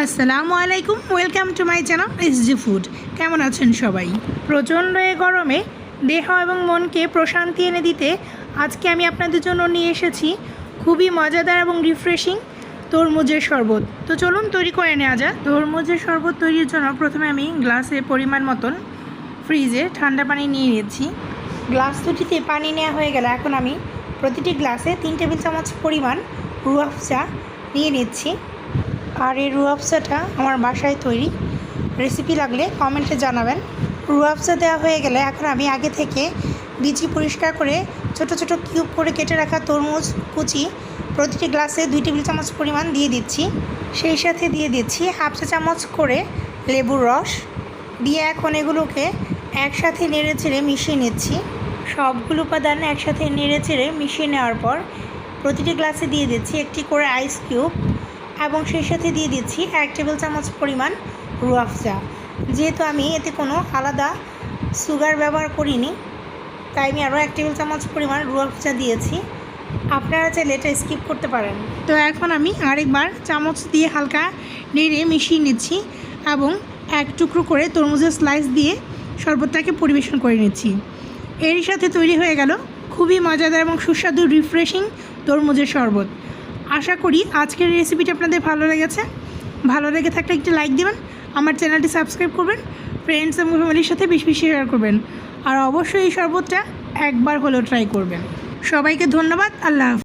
আসসালামু আলাইকুম, welcome to my channel S G food. কেমন আছেন সবাই? প্রচণ্ড এ গরমে দেহ এবং মনকে প্রশান্তি এনে দিতে আজকে আমি আপনাদের জন্য নিয়ে এসেছি খুবই মজাদার এবং রিফ্রেশিং তরমুজের শরবত। তো চলুন তৈরি করে নেওয়া যাক। তরমুজের শরবত তৈরির জন্য প্রথমে আমি গ্লাসে পরিমাণ মতন ফ্রিজে ঠান্ডা পানি নিয়ে নিয়েছি। গ্লাস দুটিতে পানি নেওয়া হয়ে গেলে এখন আমি প্রতিটি গ্লাসে তিন টেবিল চামচ পরিমাণ রুয়াফ চা নিয়ে নিচ্ছি। আর এই রুয়াফসাটা আমার বাসায় তৈরি। রেসিপি লাগলে কমেন্টে জানাবেন। রুয়াফসা দেওয়া হয়ে গেলে এখন আমি আগে থেকে বিচি পরিষ্কার করে ছোট ছোট কিউব করে কেটে রাখা তরমুজ, কুচি, প্রতিটি গ্লাসে দুই টেবিল চামচ পরিমাণ দিয়ে দিচ্ছি। সেই সাথে দিয়ে দিচ্ছি হাফ চা চামচ করে লেবুর রস। দিয়ে এখন এগুলোকে একসাথে নেড়ে চেড়ে মিশিয়ে নিচ্ছি। সবগুলো উপাদান একসাথে নেড়ে চেড়ে মিশিয়ে নেওয়ার পর প্রতিটি গ্লাসে দিয়ে দিচ্ছি একটি করে আইস কিউব এবং সেই সাথে দিয়ে দিচ্ছি এক টেবিল চামচ পরিমাণ রুয়াফজা। যেহেতু আমি এতে কোনো আলাদা সুগার ব্যবহার করিনি, তাই আমি আরও এক টেবিল চামচ পরিমাণ রুয়াফজা দিয়েছি। আপনারা চাইলে এটা স্কিপ করতে পারেন। তো এখন আমি আরেকবার চামচ দিয়ে হালকা নেড়ে মিশিয়ে নিচ্ছি এবং এক টুকরো করে তরমুজের স্লাইস দিয়ে শরবতটাকে পরিবেশন করে নিচ্ছি। এরই সাথে তৈরি হয়ে গেল খুবই মজাদার এবং সুস্বাদু রিফ্রেশিং তরমুজের শরবত। আশা করি আজকের রেসিপিটি আপনাদের ভালো লেগেছে। ভালো লেগে থাকলে একটি লাইক দেবেন, আমার চ্যানেলটি সাবস্ক্রাইব করবেন ফ্রেন্ডস এবং ফ্যামিলির সাথে বেশি বেশি শেয়ার করবেন। আর অবশ্যই এই শরবতটা একবার হলেও ট্রাই করবেন। সবাইকে ধন্যবাদ, আল্লাহ।